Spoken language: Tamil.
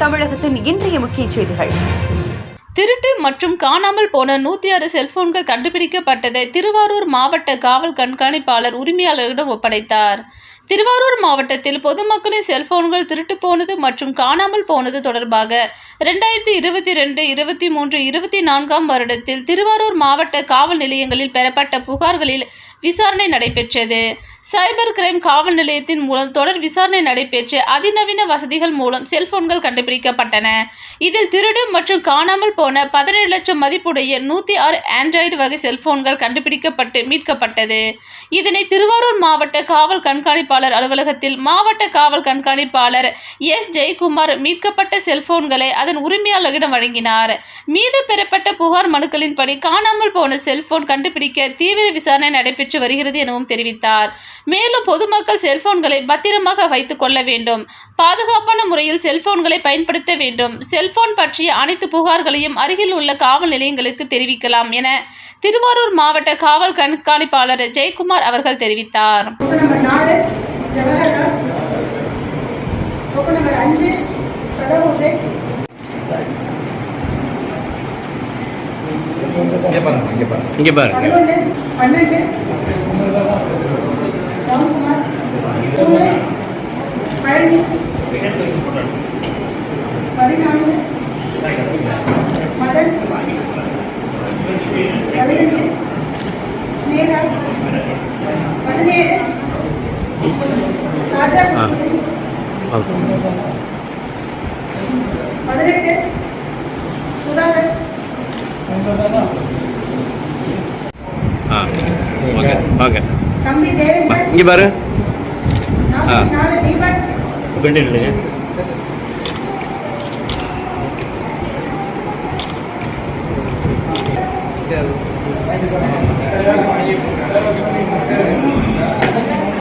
தமிழகத்தின் இன்றைய முக்கிய செய்திகள். திருட்டு மற்றும் காணாமல் போன நூற்றி ஆறு செல்போன்கள் கண்டுபிடிக்கப்பட்டதை திருவாரூர் மாவட்ட காவல் கண்காணிப்பாளர் உரிமையாளரிடம் ஒப்படைத்தார். திருவாரூர் மாவட்டத்தில் பொதுமக்களின் செல்போன்கள் திருட்டு போனது மற்றும் காணாமல் போனது தொடர்பாக ரெண்டாயிரத்தி இருபத்தி ரெண்டு இருபத்தி மூன்று இருபத்தி நான்காம் வருடத்தில் திருவாரூர் மாவட்ட காவல் நிலையங்களில் பெறப்பட்ட புகார்களில் விசாரணை நடைபெற்றது. சைபர் கிரைம் காவல் நிலையத்தின் மூலம் தொடர் விசாரணை நடைபெற்று அதிநவீன வசதிகள் மூலம் செல்போன்கள் கண்டுபிடிக்கப்பட்டன. இதில் திருடு மற்றும் காணாமல் போன பதினேழு லட்சம் மதிப்புடைய நூற்றி ஆறு ஆண்ட்ராய்டு வகை செல்போன்கள் கண்டுபிடிக்கப்பட்டு மீட்கப்பட்டது. இதனை திருவாரூர் மாவட்ட காவல் கண்காணிப்பாளர் அலுவலகத்தில் மாவட்ட காவல் கண்காணிப்பாளர் எஸ். ஜெயக்குமார் மீட்கப்பட்ட செல்போன்களை அதன் உரிமையாளரிடம் வழங்கினார். மீது பெறப்பட்ட புகார் மனுக்களின்படி காணாமல் போன செல்போன் கண்டுபிடிக்க தீவிர விசாரணை நடைபெற்று வருகிறது எனவும் தெரிவித்தார். மேலும் பொதுமக்கள் செல்போன்களை பத்திரமாக வைத்துக் கொள்ள வேண்டும். பாதுகாப்பான முறையில் செல்போன்களை பயன்படுத்த வேண்டும். செல்போன் பற்றிய அனைத்து புகார்களையும் அருகில் உள்ள காவல் நிலையங்களுக்கு தெரிவிக்கலாம் என திருவாரூர் மாவட்ட காவல் கண்காணிப்பாளர் ஜெயக்குமார் அவர்கள் தெரிவித்தார். இங்கே பாருங்க இங்கே பாருங்க. പതിനാല് മതൻ പതിനഞ്ച് സ്നേഹ പതിനേഴ് രാജാപതി പതിനെട്ട് സുധാകർ ഓക്കെ ഓക്കെ. തമ്പി ദേവേന്ദ്രൻ. ഇങ്ങ് പറ தம்பி தேவேந்திரன் இங்கே பாரு